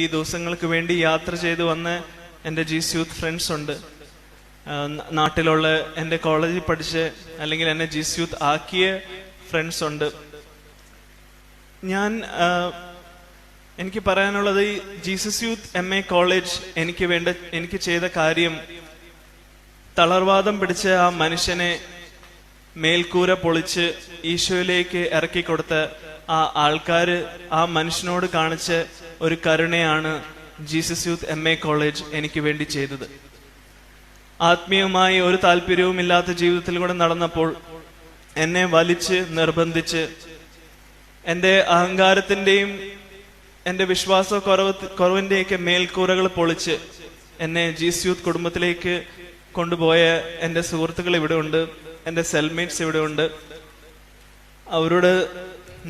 ഈ ദിവസങ്ങൾക്ക് വേണ്ടി യാത്ര ചെയ്ത് വന്ന എന്റെ ജീസ് യൂത്ത് ഫ്രണ്ട്സ് ഉണ്ട്. നാട്ടിലുള്ള എന്റെ കോളേജിൽ പഠിച്ച് അല്ലെങ്കിൽ എന്നെ ജീസ് യൂത്ത് ആക്കിയ ഫ്രണ്ട്സ് ഉണ്ട്. ഞാൻ എനിക്ക് പറയാനുള്ളത് ഈ Jesus youth M A college എനിക്ക് വേണ്ട എനിക്ക് ചെയ്ത കാര്യം തളർവാദം പിടിച്ച ആ മനുഷ്യനെ മേൽക്കൂര പൊളിച്ച് ഈശോയിലേക്ക് ഇറക്കി കൊടുത്ത ആ ആൾക്കാര് ആ മനുഷ്യനോട് കാണിച്ച ഒരു കരുണയാണ് Jesus youth M A college എനിക്ക് വേണ്ടി ചെയ്തത്. ആത്മീയമായി ഒരു താല്പര്യവുമില്ലാത്ത ജീവിതത്തിൽ കൂടെ നടന്നപ്പോൾ എന്നെ വലിച്ച് നിർബന്ധിച്ച് എന്റെ അഹങ്കാരത്തിന്റെയും എന്റെ വിശ്വാസ കുറവ് കുറവിന്റെയൊക്കെ മേൽക്കൂരകൾ പൊളിച്ച് എന്നെ ജീസ് യൂത്ത് കുടുംബത്തിലേക്ക് കൊണ്ടുപോയ എന്റെ സുഹൃത്തുക്കൾ ഇവിടെ ഉണ്ട് എന്റെ സെൽമേറ്റ്സ് ഇവിടെ ഉണ്ട് അവരോട്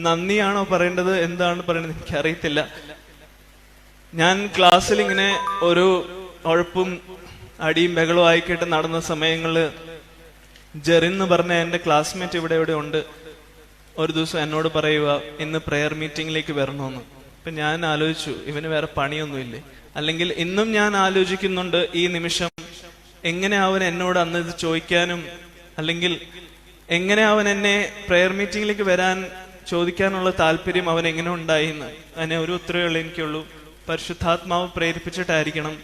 നന്ദിയാണോ പറയേണ്ടത്? എന്താണ് പറയേണ്ടത് എനിക്കറിയത്തില്ല. ഞാൻ ക്ലാസ്സിൽ ഇങ്ങനെ ഒരു ഉഴപ്പും അടിയും ബഹളവും ആയിക്കിട്ട് നടന്ന സമയങ്ങൾ ജെറിൻ എന്ന് പറഞ്ഞ എന്റെ ക്ലാസ്മേറ്റ് ഇവിടെ ഇവിടെ ഉണ്ട്. ഒരു ദിവസം എന്നോട് പറയുക ഇന്ന് പ്രെയർ മീറ്റിംഗിലേക്ക് വരണമെന്ന്. അപ്പൊ ഞാൻ ആലോചിച്ചു ഇവന് വേറെ പണിയൊന്നുമില്ലേ? അല്ലെങ്കിൽ ഇന്നും ഞാൻ ആലോചിക്കുന്നുണ്ട് ഈ നിമിഷം. എങ്ങനെ അവൻ എന്നോട് അന്ന് ഇത് ചോദിക്കാനും അല്ലെങ്കിൽ എങ്ങനെ അവൻ എന്നെ പ്രെയർ മീറ്റിംഗിലേക്ക് വരാൻ ചോദിക്കാനുള്ള താല്പര്യം അവൻ എങ്ങനെ ഉണ്ടായി എന്ന്? അതിനെ ഒരു ഉത്തരവുള്ള എനിക്കുള്ളൂ. പരിശുദ്ധാത്മാവ് പ്രേരിപ്പിച്ചിട്ടായിരിക്കണം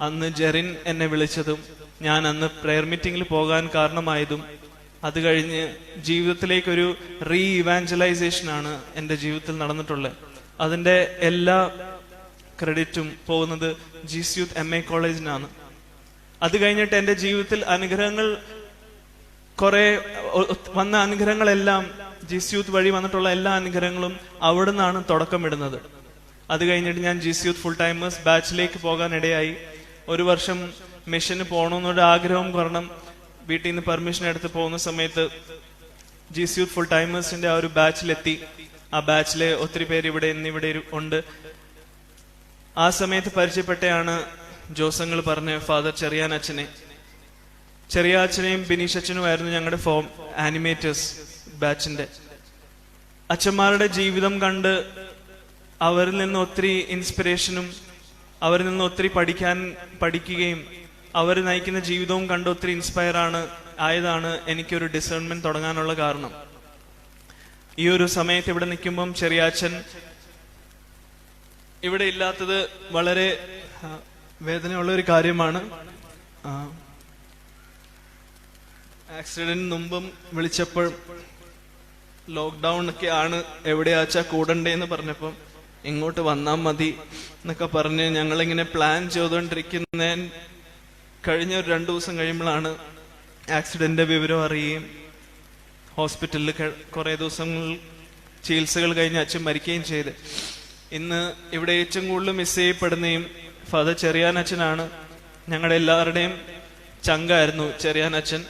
അന്ന് ജെറിൻ എന്നെ വിളിച്ചതും ഞാൻ അന്ന് പ്രെയർ മീറ്റിംഗിൽ പോകാൻ കാരണമായതും. അത് കഴിഞ്ഞ് ജീവിതത്തിലേക്കൊരു റീ ഇവാഞ്ചലൈസേഷൻ ആണ് എന്റെ ജീവിതത്തിൽ നടന്നിട്ടുള്ളത്. അതിന്റെ എല്ലാ ക്രെഡിറ്റും പോകുന്നത് ജീസ് യൂത്ത് എം എ കോളേജിനാണ്. അത് കഴിഞ്ഞിട്ട് എന്റെ ജീവിതത്തിൽ അനുഗ്രഹങ്ങൾ കുറെ വന്ന അനുഗ്രഹങ്ങളെല്ലാം ജീസ് യൂത്ത് വഴി വന്നിട്ടുള്ള എല്ലാ അനുഗ്രഹങ്ങളും അവിടുന്നാണ് തുടക്കമിടുന്നത്. അത് കഴിഞ്ഞിട്ട് ഞാൻ G C youth full timers ബാച്ചിലേക്ക് പോകാനിടയായി. ഒരു വർഷം മിഷന് പോകണമെന്നൊരു ആഗ്രഹം കാരണം വീട്ടിൽ നിന്ന് പെർമിഷൻ എടുത്ത് പോകുന്ന സമയത്ത് ജി സി യൂത്ത് ഫുൾ ടൈമേഴ്സിന്റെ ആ ഒരു ബാച്ചിലെത്തി ആ ബാച്ചിലെ ഒത്തിരി പേര് ഇവിടെ ഇന്നിവിടെ ഇവിടെ ഉണ്ട്. ആ സമയത്ത് പരിചയപ്പെട്ടയാണ് ജോസങ്ങൾ പറഞ്ഞ ഫാദർ ചെറിയാൻ അച്ഛനെ. ചെറിയ അച്ഛനെയും ബിനീഷ് അച്ഛനുമായിരുന്നു ഞങ്ങളുടെ ഫോം ആനിമേറ്റേഴ്സ് ബാച്ചിന്റെ അച്ഛന്മാരുടെ ജീവിതം കണ്ട് അവരിൽ നിന്ന് ഒത്തിരി ഇൻസ്പിറേഷനും അവരിൽ നിന്ന് ഒത്തിരി പഠിക്കാൻ പഠിക്കുകയും അവർ നയിക്കുന്ന ജീവിതവും കണ്ട് ഒത്തിരി ഇൻസ്പയർ ആണ് ആയതാണ് എനിക്കൊരു ഡിസേൺമെന്റ് തുടങ്ങാനുള്ള കാരണം. ഈ ഒരു സമയത്ത് ഇവിടെ നിൽക്കുമ്പം ചെറിയാച്ചൻ ഇവിടെ ഇല്ലാത്തത് വളരെ വേദനയുള്ള ഒരു കാര്യമാണ്. ആക്സിഡന്റിന് ആക്സിഡന്റ് മുമ്പും വിളിച്ചപ്പോൾ ലോക്ക്ഡൌൺ ഒക്കെ ആണ് എവിടെയാച്ചാ കൂടണ്ടേന്ന് പറഞ്ഞപ്പം ഇങ്ങോട്ട് വന്നാൽ മതി എന്നൊക്കെ പറഞ്ഞ് ഞങ്ങളിങ്ങനെ പ്ലാൻ ചെയ്തുകൊണ്ടിരിക്കുന്ന കഴിഞ്ഞ ഒരു രണ്ടു ദിവസം കഴിയുമ്പോഴാണ് ആക്സിഡന്റിന്റെ വിവരം അറിയുകയും ഹോസ്പിറ്റലിൽ കുറേ ദിവസങ്ങൾ ചികിത്സകൾ കഴിഞ്ഞ് അച്ഛൻ മരിക്കുകയും ചെയ്ത്. ഇന്ന് ഇവിടെ ഏറ്റവും കൂടുതൽ മിസ് ചെയ്യപ്പെടുന്നതും ഫാദർ ചെറിയാൻ അച്ഛനാണ്. ഞങ്ങളുടെ എല്ലാവരുടെയും ചങ്കായിരുന്നു ചെറിയാൻ അച്ഛൻ.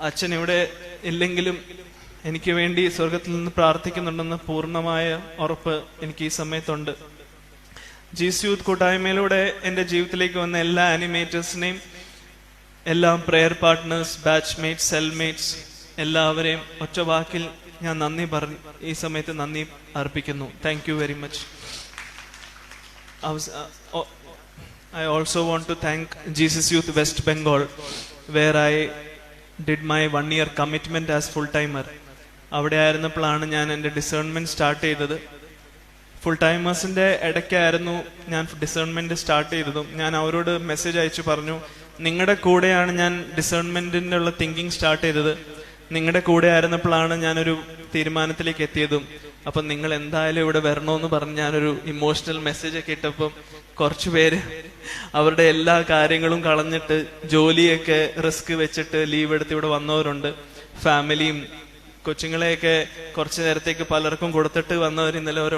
അച്ഛൻ ഇവിടെ ഇല്ലെങ്കിലും എനിക്ക് വേണ്ടി സ്വർഗത്തിൽ നിന്ന് പ്രാർത്ഥിക്കുന്നുണ്ടെന്ന് പൂർണമായ ഉറപ്പ് എനിക്ക് ഈ സമയത്തുണ്ട്. ജീസ് യൂത്ത് കൂട്ടായ്മയിലൂടെ എന്റെ ജീവിതത്തിലേക്ക് വന്ന എല്ലാ ആനിമേറ്റേഴ്സിനെയും എല്ലാ പ്രെയർ പാർട്ട്നേഴ്സ് ബാച്ച്മേറ്റ്സ് സെൽമേറ്റ്സ് എല്ലാവരെയും ഒറ്റ വാക്കിൽ ഞാൻ നന്ദി പറഞ്ഞു. ഈ സമയത്ത് നന്ദി അർപ്പിക്കുന്നു. Thank you very much I also want to thank Jesus youth West Bengal where I did my one year commitment as full timer. അവിടെ ആയിരുന്നപ്പോഴാണ് ഞാൻ എന്റെ ഡിസേൺമെന്റ് സ്റ്റാർട്ട് ചെയ്തത്. ഫുൾ ടൈമേഴ്സിന്റെ ഇടയ്ക്കായിരുന്നു ഞാൻ ഡിസേൺമെന്റ് സ്റ്റാർട്ട് ചെയ്തതും. ഞാൻ അവരോട് മെസ്സേജ് അയച്ചു പറഞ്ഞു നിങ്ങളുടെ കൂടെയാണ് ഞാൻ ഡിസേൺമെന്റിന്റെ ഉള്ള തിങ്കിങ് സ്റ്റാർട്ട് ചെയ്തത്. നിങ്ങളുടെ കൂടെ ആയിരുന്നപ്പോഴാണ് ഞാനൊരു തീരുമാനത്തിലേക്ക് എത്തിയതും. അപ്പം നിങ്ങൾ എന്തായാലും ഇവിടെ വരണമെന്ന് പറഞ്ഞ് ഞാനൊരു ഇമോഷണൽ മെസ്സേജ് ഒക്കെ ഇട്ടപ്പം കുറച്ചു പേര് അവരുടെ എല്ലാ കാര്യങ്ങളും കളഞ്ഞിട്ട് ജോലിയൊക്കെ റിസ്ക് വെച്ചിട്ട് ലീവ് എടുത്ത് ഇവിടെ വന്നവരുണ്ട്. ഫാമിലിയും കൊച്ചുങ്ങളെയൊക്കെ കുറച്ചു നേരത്തേക്ക് പലർക്കും കൊടുത്തിട്ട് വന്നവർ ഇന്നലെ ഒരു